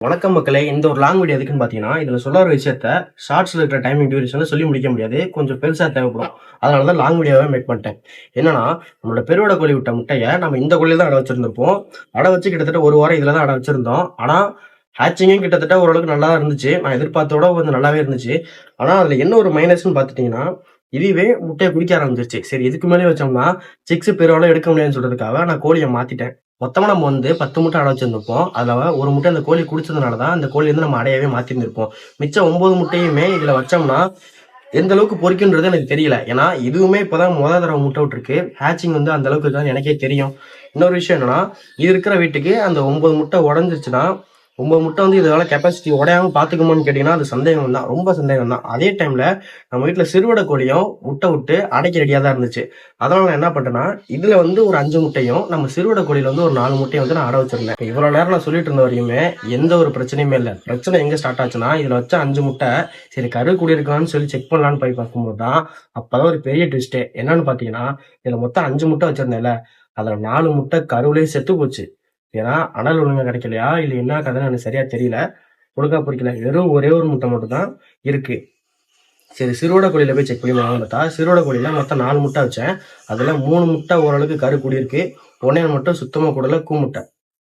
வணக்கம் மக்களே இந்த ஒரு லாங் வீடியோ எதுக்குன்னு பார்த்தீங்கன்னா இதில் சொல்ல ஒரு விஷயத்த ஷார்ட்ஸில் இருக்கிற டைமிங் டியூரேஷனில் சொல்லி முடிக்க முடியாது கொஞ்சம் பெருசாக தேவைப்படும். அதனால தான் லாங் வீடியோவே மேக் பண்ணிட்டேன். என்னன்னா நம்மளோட பெருவடை கோழி விட்ட முட்டையை நம்ம இந்த கோழியில் தான் அடை வச்சிருந்திருப்போம். அடை வச்சு கிட்டத்தட்ட ஒரு வாரம் இதில் தான் அடை வச்சிருந்தோம். ஆனால் ஹேச்சிங்கும் கிட்டத்தட்ட ஓரளவுக்கு நல்லா இருந்துச்சு. நான் எதிர்பார்த்தோட கொஞ்சம் நல்லாவே இருந்துச்சு. ஆனால் அதில் என்ன ஒரு மைனஸ்னு பார்த்துட்டிங்கன்னா இதுவே முட்டையை குடிக்க ஆரம்பிச்சிருச்சு. சரி இதுக்கு மேலே வச்சோம்னா சிக்ஸ் பெருவாலும் எடுக்க முடியாதுன்னு சொல்கிறதுக்காக நான் கோழியை மாற்றிட்டேன் மொத்தமாக நம்ம வந்து பத்து முட்டை அடை வச்சிருந்திருப்போம். அதில் ஒரு முட்டை அந்த கோழி குடிச்சதுனால தான் அந்த கோழி வந்து நம்ம அடையவே மாத்திருந்திருப்போம். மிச்சம் ஒம்பது முட்டையுமே இதில் வச்சோம்னா எந்த அளவுக்கு பொறிக்குன்றது எனக்கு தெரியல. ஏன்னா இதுவுமே இப்போதான் முதல் தடவை முட்டை விட்டுருக்கு. ஹேச்சிங் வந்து அந்த அளவுக்கு இருக்கான்னு எனக்கே தெரியும். இன்னொரு விஷயம் என்னன்னா இது இருக்கிற வீட்டுக்கு அந்த ஒன்பது முட்டை உடஞ்சிருச்சுன்னா ஒன்பது முட்டை வந்து இதனால கெப்பாசிட்டி உடையாம பார்த்துக்குமான்னு கேட்டீங்கன்னா அது சந்தேகம் தான் ரொம்ப சந்தேகம் தான் அதே டைம்ல நம்ம வீட்டுல சிறுவடை கோழியும் முட்டை விட்டு அடைக்க ரெடியா தான் இருந்துச்சு. அதனால நான் என்ன பண்ணேன்னா இதுல வந்து ஒரு அஞ்சு முட்டையும் நம்ம சிறுவடை கோழியில வந்து ஒரு நாலு முட்டையும் வந்து நான் அடை வச்சிருந்தேன். இவ்வளோ இவ்வளவு நேரம் நான் சொல்லிட்டு இருந்த வரையுமே எந்த ஒரு பிரச்சனையுமே இல்லை. பிரச்சனை எங்க ஸ்டார்ட் ஆச்சுன்னா இதுல வச்ச அஞ்சு முட்டை சரி கரு கூடி இருக்கான்னு சொல்லி செக் பண்ணலான்னு போய் பார்க்கும்போது தான் அப்பதான் ஒரு பெரிய ட்விஸ்டே என்னன்னு பாத்தீங்கன்னா இதுல மொத்தம் அஞ்சு முட்டை வச்சிருந்தேன்ல. அதுல நாலு முட்டை கருவிலே செத்து போச்சு. ஏன்னா அனல் ஒழுங்காக கிடைக்கலையா? இல்லை என்ன கதைன்னு எனக்கு சரியா தெரியல. ஒழுங்கா பிடிக்கல வெறும் ஒரே ஒரு முட்டை மட்டும் தான் இருக்கு. சரி சிறுவடை கோழியில் போய் செக் பண்ணி வாங்க பார்த்தா சிறுவடை மொத்தம் நாலு முட்டை வச்சேன். அதில் மூணு முட்டை ஓரளவுக்கு கரு கூடியிருக்கு ஒன்னே மட்டும் சுத்தமாக கூடல கூ முட்டை.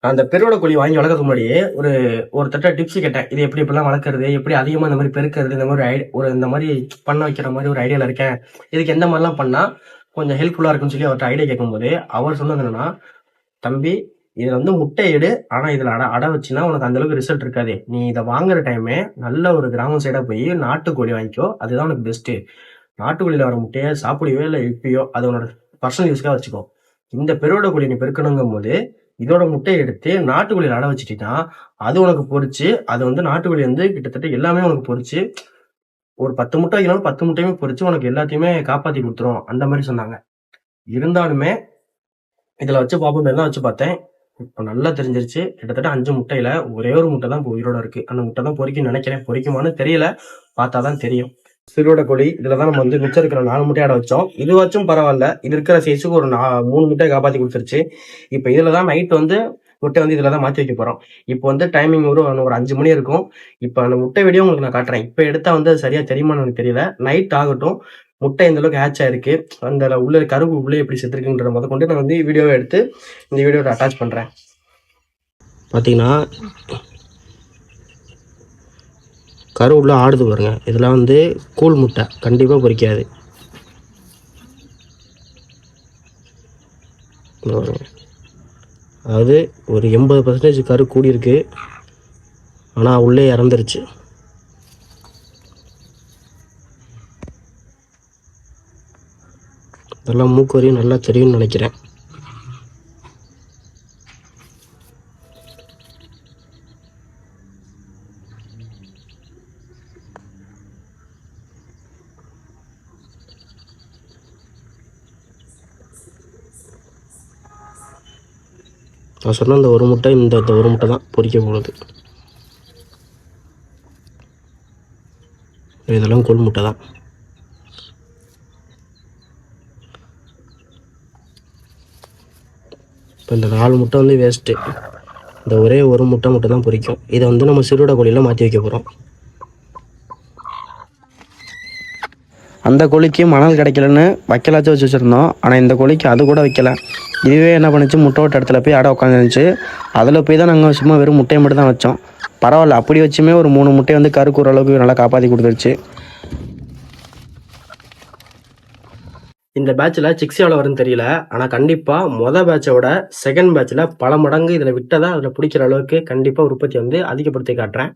நான் அந்த பெருவடை கோழி வாங்கி வளர்க்கறதுக்கு முன்னாடியே ஒரு ஒரு தட்ட டிப்ஸ் கேட்டேன். இது எப்படி இப்படிலாம் வளர்க்குறது? எப்படி அதிகமாக இந்த மாதிரி பெருக்கிறது? இந்த மாதிரி ஐடி ஒரு இந்த மாதிரி பண்ண வைக்கிற மாதிரி ஒரு ஐடியாவில் இருக்கேன். இதுக்கு எந்த மாதிரிலாம் பண்ணால் கொஞ்சம் ஹெல்ப்ஃபுல்லாக இருக்குன்னு சொல்லி அவர்கிட்ட ஐடியா கேட்கும்போது அவர் சொன்னது என்னன்னா தம்பி இதில் வந்து முட்டை எடு. ஆனால் இதில் அடை அடை வச்சுன்னா உனக்கு அந்தளவுக்கு ரிசல்ட் இருக்காது. நீ இதை வாங்குற டைமே நல்ல ஒரு கிராமம் சைடாக போய் நாட்டுக்கோழி வாங்கிக்கோ. அதுதான் உனக்கு பெஸ்ட்டு நாட்டுக்கோழியில் வர முட்டையை சாப்பிடுவியோ இல்லை விற்பியோ அது உன்னோட பர்சனல் யூஸ்க்காக வச்சுக்கோ. இந்த பெருவோட கோழி நீ பெருக்கணுங்கும் போது இதோட முட்டையை எடுத்து நாட்டுக்கோழியில் அடை வச்சுட்டீங்கன்னா அது உனக்கு பொரிச்சு அது வந்து நாட்டுக்கோழி வந்து கிட்டத்தட்ட எல்லாமே உனக்கு பொரிச்சு ஒரு பத்து முட்டை வைக்கணும் பத்து முட்டையுமே பொறிச்சு உனக்கு எல்லாத்தையுமே காப்பாற்றி கொடுத்துரும். அந்த மாதிரி சொன்னாங்க. இருந்தாலுமே இதில் வச்சு பார்ப்போம் தான் வச்சு பார்த்தேன். இப்போ நல்லா தெரிஞ்சிருச்சு. கிட்டத்தட்ட அஞ்சு முட்டையில ஒரே ஒரு முட்டை தான் இப்போ உயிரோட இருக்கு. அந்த முட்டை தான் பொறிக்கும் நினைக்கிறேன். பொறிக்குமான்னு தெரியல. பார்த்தா தான் தெரியும். சிறுவோட கோழி இதுல தான் நம்ம வந்து மிச்சம் இருக்கிற நாலு முட்டையாட வச்சோம். இது வச்சும் பரவாயில்ல. இது இருக்கிற சைஸுக்கு ஒரு நா மூணு முட்டையை காப்பாத்தி கொடுத்துருச்சு. இப்போ இதுல தான் நைட் வந்து முட்டை வந்து இதில் தான் மாற்றி வைக்க போகிறோம் இப்போ வந்து டைமிங் ஒரு ஒரு அஞ்சு மணி இருக்கும். இப்போ அந்த முட்டை வீடியோ உங்களுக்கு நான் காட்டுறேன். இப்போ எடுத்தால் வந்து சரியாக தெரியுமான்னு எனக்கு தெரியல. நைட் ஆகட்டும். முட்டை இந்த அளவுக்கு ஹேட்ச் ஆயிருக்கு அந்த உள்ள கருவு உள்ளே எப்படி செத்துருக்குன்ற முத கொண்டு நான் வந்து வீடியோவை எடுத்து இந்த வீடியோவை அட்டாச் பண்ணுறேன் பார்த்தீங்கன்னா கரு உள்ள ஆடுது பாருங்க. இதெல்லாம் வந்து கூழ் முட்டை கண்டிப்பாக பொறிக்காது. அதாவது ஒரு எண்பது பர்சன்டேஜ் கரு கூடியிருக்கு. ஆனால் உள்ளே இறந்துருச்சு. அதெல்லாம் மூக்கு வரையும் நல்லா தெரியும்னு நினைக்கிறேன். நான் சொன்ன அந்த ஒரு முட்டை இந்த ஒரு முட்டை தான் பொரிக்க போகுது. இதெல்லாம் கொள் முட்டை தான். இப்போ இந்த நாலு முட்டை வந்து வேஸ்ட்டு இந்த ஒரே ஒரு முட்டை மட்டும் தான் பொரிக்கும் இதை வந்து நம்ம சிறுவிட கோழியில் மாற்றி வைக்க போகிறோம் அந்த கோழிக்கு மணல் கிடைக்கலன்னு வைக்கலாச்சும் வச்சு வச்சுருந்தோம். ஆனால் இந்த கோழிக்கு அது கூட வைக்கல. இதுவே என்ன பண்ணுச்சு? முட்டை விட்ட இடத்துல போய் அடை உட்காந்துருந்துச்சு அதில் போய் தான் நாங்கள் சும்மா வெறும் முட்டையை மட்டும் தான் வச்சோம். பரவாயில்ல அப்படி வச்சுமே ஒரு மூணு முட்டையை வந்து கருக்கு ஓரளவுக்கு நல்லா காப்பாற்றி கொடுத்துருச்சு. இந்த பேட்சில் சிக்ஸ் எவ்வளோ வரும்னு தெரியல. ஆனால் கண்டிப்பாக மொதல் பேட்சோட செகண்ட் பேட்சில் பல மடங்கு இதில் விட்டதா அதில் பிடிக்கிற அளவுக்கு கண்டிப்பாக உற்பத்தி வந்து அதிகப்படுத்தி காட்டுறேன்.